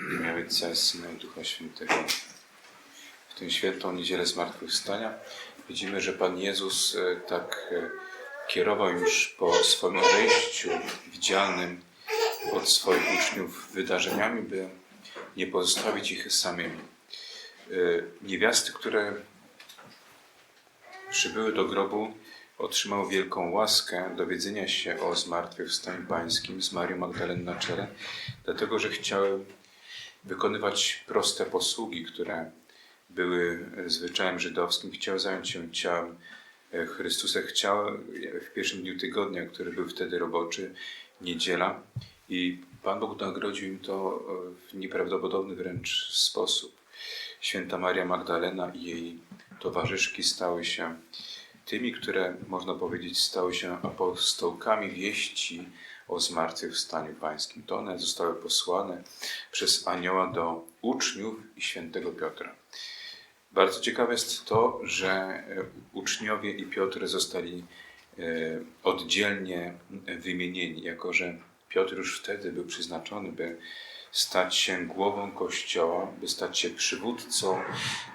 W imię Ojca Syna i Ducha Świętego. W tę świętą niedzielę Zmartwychwstania widzimy, że Pan Jezus e, tak e, kierował już po swoim odejściu widzialnym od swoich uczniów wydarzeniami, by nie pozostawić ich samymi. E, Niewiasty, które przybyły do grobu, otrzymały wielką łaskę dowiedzenia się o zmartwychwstaniu pańskim z Marią Magdaleną na czele, dlatego że chciały wykonywać proste posługi, które były zwyczajem żydowskim. Chciały zająć się ciałem Chrystusa, chciały w pierwszym dniu tygodnia, który był wtedy roboczy, niedziela, i Pan Bóg nagrodził im to w nieprawdopodobny wręcz sposób. Święta Maria Magdalena i jej towarzyszki stały się tymi, które można powiedzieć stały się apostołkami wieści o zmartwychwstaniu pańskim. To one zostały posłane przez anioła do uczniów i świętego Piotra. Bardzo ciekawe jest to, że e, uczniowie i Piotr zostali e, oddzielnie wymienieni, jako że Piotr już wtedy był przyznaczony, by stać się głową Kościoła, by stać się przywódcą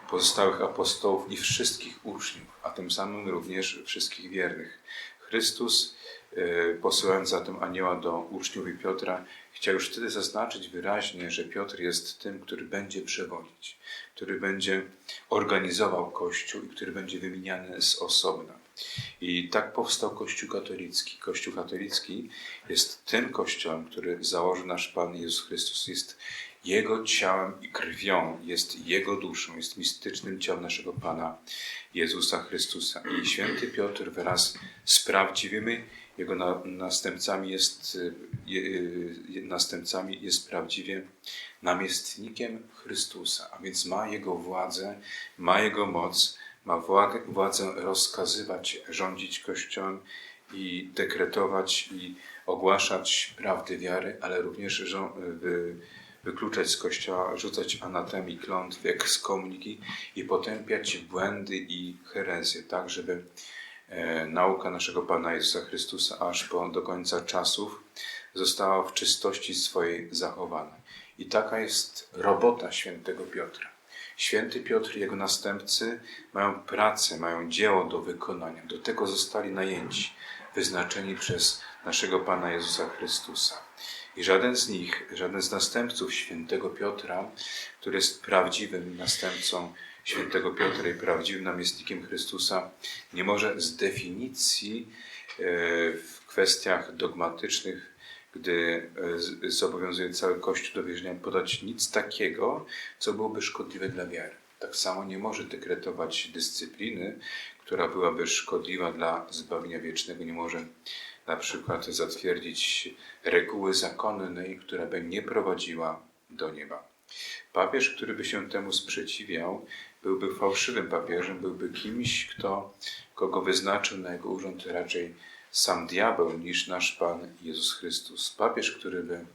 pozostałych apostołów i wszystkich uczniów, a tym samym również wszystkich wiernych. Chrystus, e, posyłając zatem anioła do uczniów i Piotra, chciał już wtedy zaznaczyć wyraźnie, że Piotr jest tym, który będzie przewodzić, który będzie organizował Kościół i który będzie wymieniany z osobna. I tak powstał Kościół katolicki. Kościół katolicki jest tym kościołem, który założył nasz Pan Jezus Chrystus. Jest Jego ciałem i krwią, jest Jego duszą, jest mistycznym ciałem naszego Pana Jezusa Chrystusa. I święty Piotr wraz z prawdziwymi jego na, następcami jest, je, je, następcami jest prawdziwie namiestnikiem Chrystusa, a więc ma Jego władzę, ma Jego moc, ma władzę rozkazywać, rządzić Kościołem i dekretować i ogłaszać prawdy wiary, ale również wy, wykluczać z Kościoła, rzucać anatemi i klątwy, i potępiać błędy i herezje, tak żeby nauka naszego Pana Jezusa Chrystusa aż po, do końca czasów została w czystości swojej zachowana. I taka jest robota świętego Piotra. Święty Piotr i jego następcy mają pracę, mają dzieło do wykonania. Do tego zostali najęci, wyznaczeni przez naszego Pana Jezusa Chrystusa. I żaden z nich, żaden z następców świętego Piotra, który jest prawdziwym następcą świętego Piotra i prawdziwym namiestnikiem Chrystusa, nie może z definicji e, w kwestiach dogmatycznych gdy e, zobowiązuje cały Kościół do wierzenia, podać nic takiego, co byłoby szkodliwe dla wiary. Tak samo nie może dekretować dyscypliny, która byłaby szkodliwa dla zbawienia wiecznego. Nie może na przykład zatwierdzić reguły zakonnej, która by nie prowadziła do nieba. Papież, który by się temu sprzeciwiał, byłby fałszywym papieżem, byłby kimś, kto, kogo wyznaczył na jego urząd raczej sam diabeł niż nasz Pan Jezus Chrystus. Papież, który by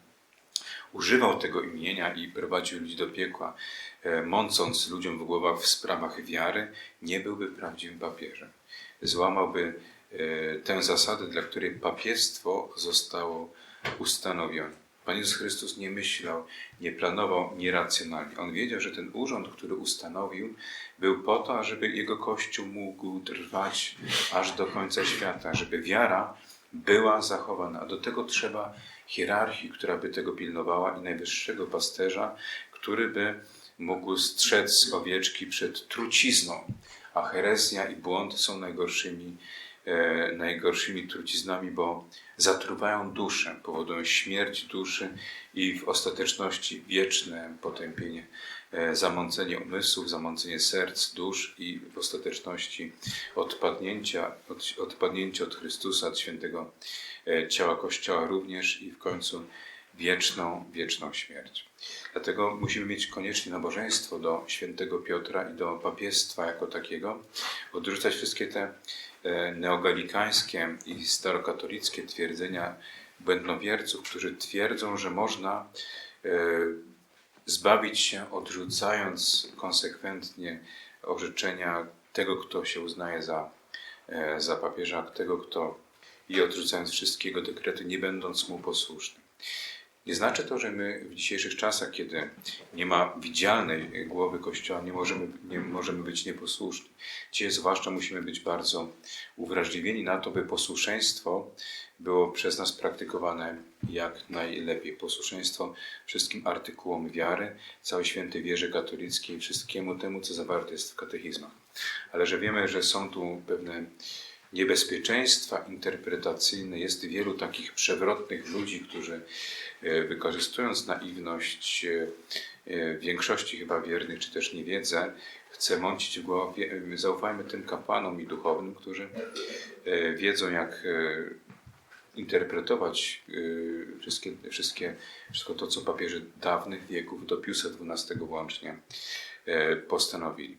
używał tego imienia i prowadził ludzi do piekła, e, mącąc ludziom w głowach w sprawach wiary, nie byłby prawdziwym papieżem. Złamałby e, tę zasadę, dla której papiestwo zostało ustanowione. Pan Jezus Chrystus nie myślał, nie planował nieracjonalnie. On wiedział, że ten urząd, który ustanowił, był po to, ażeby jego Kościół mógł trwać aż do końca świata, żeby wiara była zachowana. A do tego trzeba hierarchii, która by tego pilnowała i najwyższego pasterza, który by mógł strzec owieczki przed trucizną. A herezja i błąd są najgorszymi najgorszymi truciznami, bo zatruwają duszę, powodują śmierć duszy i w ostateczności wieczne potępienie, e, zamącenie umysłów, zamącenie serc, dusz i w ostateczności odpadnięcia, od, odpadnięcie od Chrystusa, od świętego e, ciała Kościoła również i w końcu wieczną, wieczną śmierć. Dlatego musimy mieć koniecznie nabożeństwo do świętego Piotra i do papiestwa jako takiego, odrzucać wszystkie te E, neogalikańskie i starokatolickie twierdzenia błędnowierców, którzy twierdzą, że można e, zbawić się odrzucając konsekwentnie orzeczenia tego, kto się uznaje za, e, za papieża, tego, kto i odrzucając wszystkiego dekrety, nie będąc mu posłusznym. Nie znaczy to, że my w dzisiejszych czasach, kiedy nie ma widzialnej głowy Kościoła, nie możemy, nie możemy być nieposłuszni. Dzisiaj zwłaszcza musimy być bardzo uwrażliwieni na to, by posłuszeństwo było przez nas praktykowane jak najlepiej. Posłuszeństwo wszystkim artykułom wiary, całej świętej wierze katolickiej, wszystkiemu temu, co zawarte jest w katechizmach. Ale że wiemy, że są tu pewne niebezpieczeństwa interpretacyjne, jest wielu takich przewrotnych ludzi, którzy e, wykorzystując naiwność e, e, większości chyba wiernych, czy też niewiedzę, chce mącić w głowie. Zaufajmy tym kapłanom i duchownym, którzy wiedzą, jak interpretować wszystkie, wszystkie, wszystko to, co papieże dawnych wieków, do Piusa XII włącznie, postanowili.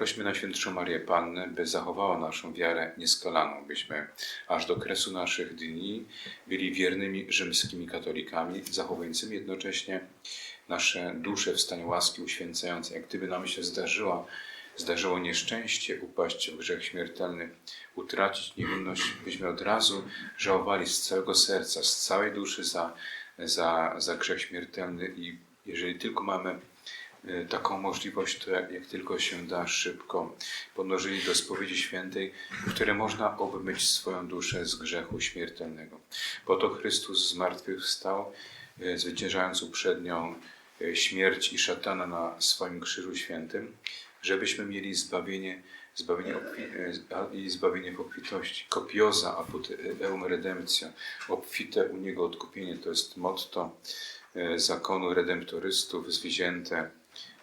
Prośmy Najświętszą Marię Pannę, by zachowała naszą wiarę nieskalaną, byśmy aż do kresu naszych dni byli wiernymi rzymskimi katolikami, zachowującymi jednocześnie nasze dusze w stanie łaski uświęcającej. Jak gdyby nam się zdarzyła, zdarzyło nieszczęście upaść w grzech śmiertelny, utracić niewinność, byśmy od razu żałowali z całego serca, z całej duszy za, za, za grzech śmiertelny i jeżeli tylko mamy taką możliwość, to jak, tylko się da szybko ponożyli do spowiedzi świętej, w której można obmyć swoją duszę z grzechu śmiertelnego. Po to Chrystus zmartwychwstał, e, zwyciężając uprzednią e, śmierć i szatana na swoim krzyżu świętym, żebyśmy mieli zbawienie, zbawienie i zbawienie w obfitości. Kopioza apud eum redemptia, obfite u Niego odkupienie, to jest motto zakonu redemptorystów, zwzięte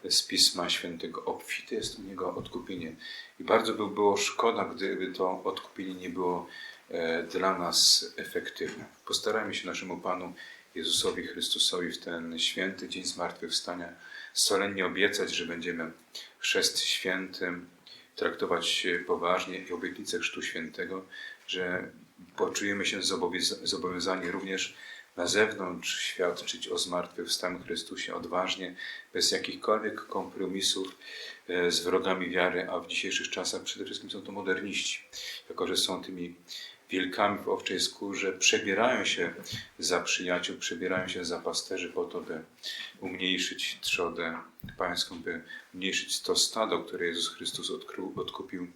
z Pisma Świętego. Obfite jest u Niego odkupienie. I bardzo by było szkoda, gdyby to odkupienie nie było e, dla nas efektywne. Postarajmy się naszemu Panu Jezusowi Chrystusowi w ten święty dzień zmartwychwstania solennie obiecać, że będziemy chrzest świętym traktować poważnie i obietnicę Chrztu Świętego, że poczujemy się zobowiąza- zobowiązani również na zewnątrz świadczyć o zmartwychwstaniu Chrystusie odważnie, bez jakichkolwiek kompromisów e, z wrogami wiary, a w dzisiejszych czasach przede wszystkim są to moderniści, jako że są tymi wilkami w owczej skórze, przebierają się za przyjaciół, przebierają się za pasterzy po to, by umniejszyć trzodę pańską, by umniejszyć to stado, które Jezus Chrystus odkupił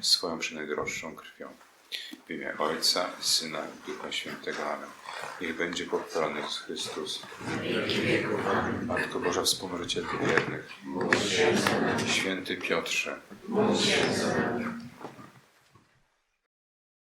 swoją przynajddroższą krwią. W imię Ojca, i Syna i Ducha Świętego. Amen. Niech będzie pochwalony Jezus Chrystus. Matko Boża, wspomożycielko wiernych. Święty Piotrze.